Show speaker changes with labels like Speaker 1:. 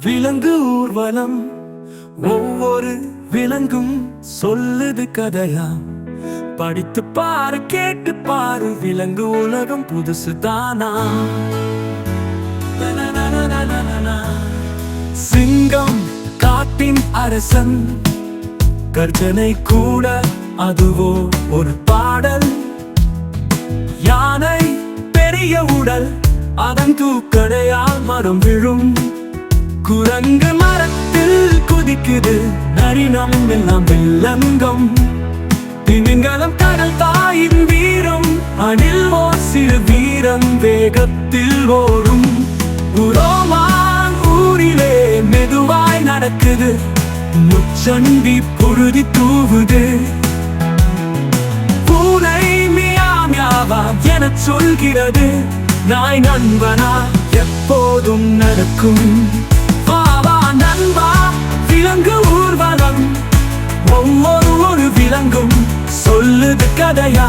Speaker 1: விலங்கு ஊர்வலம். ஒவ்வொரு விலங்கும் சொல்லுது கதையா? படித்து பாரு கேட்டு பாரு விலங்கு உலகம் புதுசு தானா? சிங்கம் காட்டின் அரசன். கர்ஜனை கூட அதுவோ ஒரு பாடல். யானை பெரிய உடல். அதன் தூக்கடையால் மரம் விழும். குரங்கு மரத்தில் குதிக்குது. நரினம் எல்லாம் வெள்ளங்கம் திமிங்கலம் கடல் தாயின் வீரம். அணில் ஓர் சிறு வீரம் வேகத்தில் ஓடும். உரோமான் ஊரிலே மெதுவாய் நடக்குது. முச்சண்டி புழுதி தூவுது. பூனை மியாமியாவா என சொல்கிறது. நாய் நண்பனா? எப்போதும் நடக்கும். வாவா நண்பா விலங்கு ஊர்வலம். ஒவ்வொரு ஒரு விலங்கும் சொல்லுது கதையா?